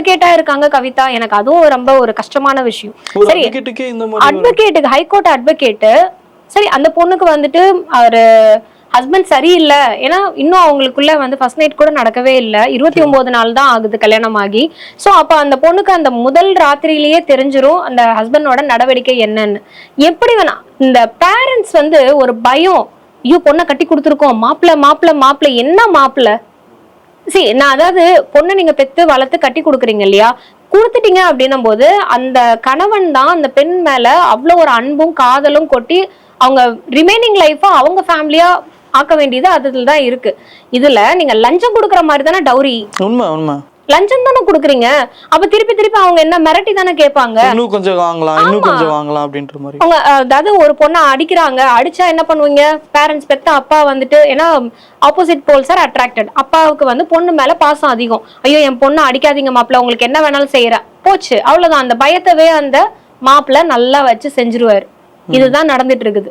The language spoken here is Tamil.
அட்வொகேட்டா இருக்காங்க கவிதா. எனக்கு அதுவும் ரொம்ப ஒரு கஷ்டமான விஷயம். ஒரு சரி ஒரு- அட்வொகேட்டுக்கு ஹைகோர்ட் அட்வொகேட்டு சரி அந்த பொண்ணுக்கு வந்துட்டு அவரு ஹஸ்பண்ட் சரியில்லை. ஏன்னா இன்னும் அவங்களுக்குள்ள வந்து ஃபர்ஸ்ட் நைட் கூட நடக்கவே இல்லை. இருபத்தி ஒன்பது நாள் தான் ஆகுது கல்யாணம் ஆகி ஸோ அப்போ அந்த பொண்ணுக்கு அந்த முதல் ராத்திரியிலேயே தெரிஞ்சிரும் அந்த ஹஸ்பண்டோட நடவடிக்கை என்னன்னு. எப்படி வேணா இந்த பேரண்ட்ஸ் வந்து ஒரு பயம் ஐயோ பொண்ணை கட்டி கொடுத்துருக்கோம். மாப்பிள்ள மாப்பிள்ள மாப்பிள்ள. என்ன மாப்பிள்ள? சரி நான் அதாவது பொண்ணை நீங்க பெத்து வளர்த்து கட்டி கொடுக்குறீங்க இல்லையா? கொடுத்துட்டீங்க அப்படின்னும் போது அந்த கணவன் தான் அந்த பெண் மேல அவ்வளோ ஒரு அன்பும் காதலும் கொட்டி அவங்க ரிமைனிங் லைஃபை அவங்க ஃபேமிலியா ஆக்க வேண்டியது அதுல தான் இருக்கு. இதுல நீங்க லஞ்சம் கொடுக்குற மாதிரி தானே டௌரி? உண்மை உண்மை. லஞ்சம் தானே கொடுக்குறீங்க? அப்ப திருப்பி திருப்பி அவங்க என்ன மிரட்டி தானே கேட்பாங்க? இன்னும் கொஞ்சம் வாங்கலாம் இன்னும். கொஞ்சம் வாங்கலாம் அப்படின்ற மாதிரி. அவங்க அதாவது ஒரு பொண்ணை அடிக்கிறாங்க அடிச்சா என்ன பண்ணுவீங்க? பேரண்ட்ஸ் பெத்த அப்பா வந்துட்டு ஏன்னா ஆப்போசிட் போல்ஸ் ஆர் அட்ராக்டட் அப்பாவுக்கு வந்து பொண்ணு மேல பாசம் அதிகம். ஐயோ என் பொண்ணை அடிக்காதீங்க மாப்பிள்ள உங்களுக்கு என்ன வேணாலும் செய்யற. போச்சு. அவ்வளவுதான். அந்த பயத்தவே அந்த மாப்பிள்ள நல்லா வச்சு செஞ்சிருவாரு. இதுதான் நடந்துட்டு இருக்குது.